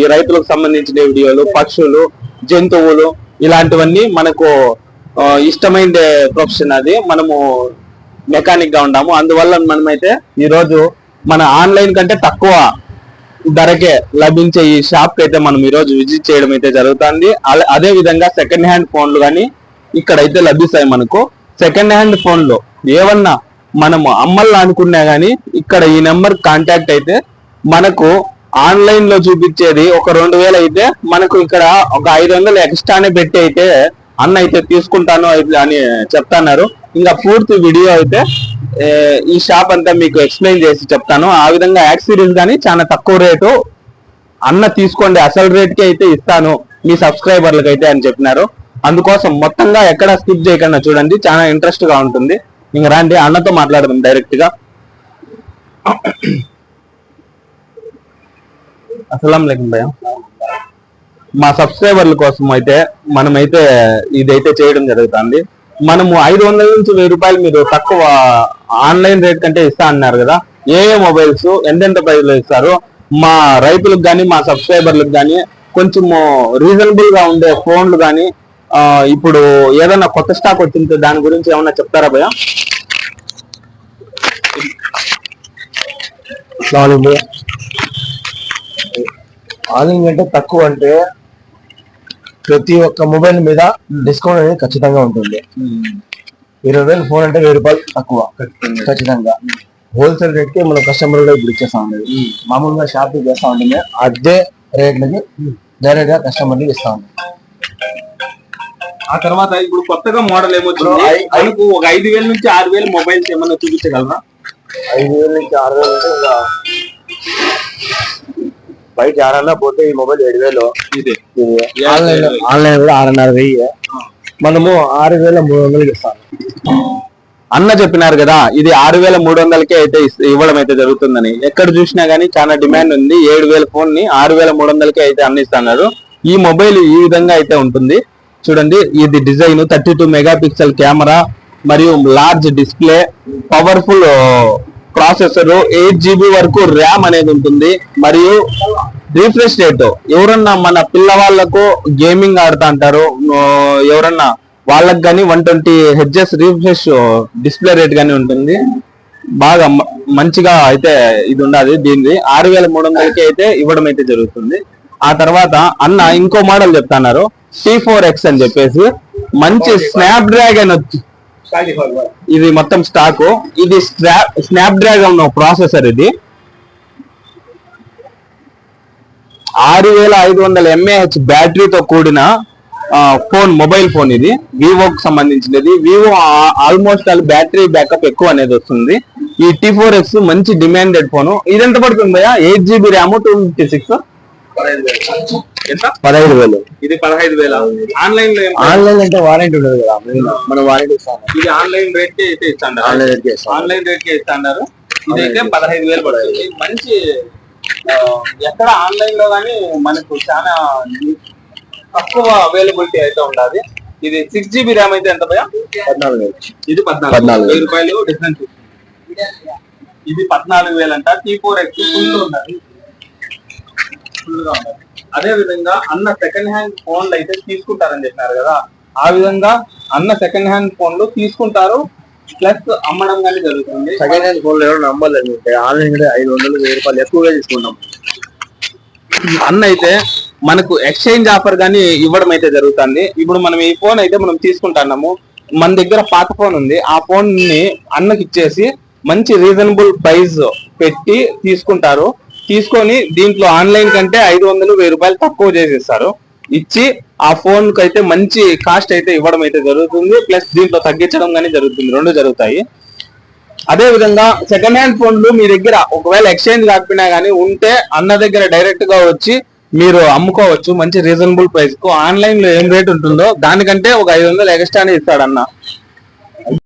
ఈ రైతులకు సంబంధించిన వీడియోలు పక్షులు జంతువులు ఇలాంటివన్నీ మనకు ఇష్టమైన ప్రొఫెషన్ అది. మనము మెకానిక్గా ఉన్నాము అందువల్ల మనమైతే ఈరోజు మన ఆన్లైన్ కంటే తక్కువ ధరకే లభించే ఈ షాప్కి అయితే మనం ఈ రోజు విజిట్ చేయడం అయితే జరుగుతుంది. అదే విధంగా సెకండ్ హ్యాండ్ ఫోన్లు కానీ ఇక్కడైతే లభిస్తాయి మనకు. సెకండ్ హ్యాండ్ ఫోన్లు ఏమన్నా మనము అమ్మల్ని అనుకున్నా గానీ ఇక్కడ ఈ నెంబర్ కాంటాక్ట్ అయితే మనకు ఆన్లైన్లో చూపించేది ఒక రెండు వేలు అయితే మనకు ఇక్కడ ఒక ఐదు వందలు ఎక్స్ట్రానే పెట్టి అయితే అన్న అయితే తీసుకుంటాను అని చెప్తున్నారు. ఇంకా పూర్తి వీడియో అయితే ఈ షాప్ అంతా మీకు ఎక్స్ప్లెయిన్ చేసి చెప్తాను. ఆ విధంగా యాక్సిరీస్ కానీ చాలా తక్కువ రేటు అన్న తీసుకోండి. అసలు రేట్కి అయితే ఇస్తాను మీ సబ్స్క్రైబర్లకు అయితే అని చెప్పినారు. అందుకోసం మొత్తంగా ఎక్కడ స్కిప్ చేయకుండా చూడండి. చాలా ఇంట్రెస్ట్గా ఉంటుంది. ఇంక రండి అన్నతో మాట్లాడదాం డైరెక్ట్గా. అసలం లేకుండా భయ్యా. మా సబ్స్క్రైబర్ల కోసం అయితే మనమైతే ఇదైతే చేయడం జరుగుతుంది. మనము ఐదు వందల నుంచి వెయ్యి రూపాయలు మీరు తక్కువ ఆన్లైన్ రేట్ కంటే ఇస్తా అన్నారు కదా. ఏ ఏ మొబైల్స్ ఎంతెంత ప్రైజ్లో ఇస్తారు? మా రైతులకు కానీ మా సబ్స్క్రైబర్లకు కానీ కొంచెము రీజనబుల్గా ఉండే ఫోన్లు కానీ ఇప్పుడు ఏదైనా కొత్త స్టాక్ వచ్చింటే దాని గురించి ఏమన్నా చెప్తారా భయ్యా. ఆన్లైన్ కంటే తక్కువ అంటే ప్రతి ఒక్క మొబైల్ మీద డిస్కౌంట్ అనేది ఖచ్చితంగా ఉంటుంది. ఇరవై వేలు ఫోన్ అంటే వెయ్యి రూపాయలు తక్కువ. ఖచ్చితంగా. హోల్సేల్ రేట్కి మనం కస్టమర్ ఇప్పుడు ఇచ్చేస్తా ఉండేది మామూలుగా షాపింగ్ చేస్తా ఉంటుంది అదే రేట్లకి డైరెక్ట్గా కస్టమర్కి ఇస్తా ఉంది. ఆ తర్వాత ఇప్పుడు కొత్తగా మోడల్ ఏమొచ్చింది? మనకు ఒక ఐదు వేల నుంచి ఆరు వేల మొబైల్స్ ఏమన్నా చూపించగలరా? ఐదు వేల నుంచి ఆరు వేలు అంటే బయట ఆరన్నా పోతే ఈ మొబైల్ ఏడు వేలు. ఆన్లైన్ ఆన్లైన్ కూడా ఆరున్నర వెయ్యి మనము ఆరు వేల మూడు వందలకి ఇస్తాం. అన్న చెప్పినారు కదా ఇది ఆరు వేల మూడు వందలకే అయితే ఇవ్వడం అయితే జరుగుతుందని. ఎక్కడ చూసినా గానీ చాలా డిమాండ్ ఉంది. ఏడు వేల ఫోన్ని ఆరు వేల మూడు వందలకే అయితే అందిస్తున్నారు ఈ మొబైల్ ఈ విధంగా అయితే ఉంటుంది. చూడండి ఇది design thirty two megapixel camera మరియు large display powerful processor eight GB వరకు ర్యామ్ అనేది ఉంటుంది. మరియు రీఫ్రెష్ రేట్ ఎవరన్నా మన పిల్లవాళ్ళకు గేమింగ్ ఆడుతా అంటారు ఎవరన్నా వాళ్ళకి కానీ one twenty Hz refresh display rate గానీ ఉంటుంది. బాగా మంచిగా అయితే ఇది ఉండదు దీనిది. ఆరు వేల మూడు వందలకి అయితే ఇవ్వడం అయితే జరుగుతుంది. ఆ తర్వాత అన్న ఇంకో మోడల్ చెప్తున్నారు టీ ఫోర్ ఎక్స్ అని చెప్పేసి. మంచి స్నాప్ డ్రాగన్ ఇది మొత్తం స్టాక్ ఇది స్నాప్ డ్రాగన్ ప్రాసెసర్ ఇది. ఆరు వేల ఐదు వందల ఎంఏహెచ్ బ్యాటరీతో కూడిన ఫోన్ మొబైల్ ఫోన్ ఇది. వివోకి సంబంధించినది. Vivo almost all battery backup ఎక్కువ అనేది వస్తుంది. ఈ టీ ఫోర్ ఎక్స్ మంచి డిమాండెడ్ ఫోన్. ఇది ఎంత పడుతుంది భయ్యా? Eight GB RAM two fifty six? పదహైదు వేలు. ఇది పదహైదు వేల? ఆన్లైన్లో ఆన్లైన్ అంటే వారంటీ ఉండదు కదా. మనం వారంటీ ఇస్తాం. ఇది ఆన్లైన్ రేట్కి అయితే ఇస్తాను ఆన్లైన్ రేట్ ఇస్తాం. ఆన్లైన్ రేట్కి ఇస్తాన్నారు ఇదైతే పదహైదు వేలు పడుతుంది. మంచి ఎక్కడ ఆన్లైన్లో కానీ మనకు చాలా తక్కువ అవైలబిలిటీ అయితే ఉండాలి ఇది సిక్స్ జీబీ ర్యామ్ అయితే ఎంత భయ పద్నాలుగు ఇది పద్నాలుగు. పద్నాలుగు వెయ్యి రూపాయలు డిఫరెన్స్ ఇది పద్నాలుగు వేలు అంట టీ ఫోర్ ఎక్స్ ఫుల్ ఉన్నది ఫుల్గా ఉన్నది అదే విధంగా అన్న సెకండ్ హ్యాండ్ ఫోన్లు అయితే తీసుకుంటారని చెప్పినారు కదా. ఆ విధంగా అన్న సెకండ్ హ్యాండ్ ఫోన్లు తీసుకుంటారు. ప్లస్ అమ్మడం కానీ జరుగుతుంది. సెకండ్ హ్యాండ్ ఫోన్లు ఎవరు నమ్మలేదు ఆన్లైన్ కూడా ఐదు వందలు వెయ్యి రూపాయలు ఎక్కువగా తీసుకుంటాం అన్న అయితే మనకు ఎక్స్చేంజ్ ఆఫర్ కానీ ఇవ్వడం అయితే జరుగుతుంది. ఇప్పుడు మనం ఈ ఫోన్ అయితే మనం తీసుకుంటున్నాము. మన దగ్గర పాత ఫోన్ ఉంది. ఆ ఫోన్ని అన్నకి ఇచ్చేసి మంచి రీజనబుల్ ప్రైస్ పెట్టి తీసుకుంటారు. తీసుకొని దీంట్లో ఆన్లైన్ కంటే ఐదు వందలు వెయ్యి రూపాయలు తక్కువ చేసేస్తారు. ఇచ్చి ఆ ఫోన్కు అయితే మంచి కాస్ట్ అయితే ఇవ్వడం అయితే జరుగుతుంది. ప్లస్ దీంట్లో తగ్గించడం కానీ జరుగుతుంది. రెండు జరుగుతాయి. అదే విధంగా సెకండ్ హ్యాండ్ ఫోన్లు మీ దగ్గర ఒకవేళ ఎక్స్చేంజ్ కాకపోయినా కానీ ఉంటే అన్న దగ్గర డైరెక్ట్గా వచ్చి మీరు అమ్ముకోవచ్చు. మంచి రీజనబుల్ ప్రైస్కు. ఆన్లైన్లో ఏం రేట్ ఉంటుందో దానికంటే ఒక ఐదు వందలు ఎక్స్ట్రానే ఇస్తాడు అన్న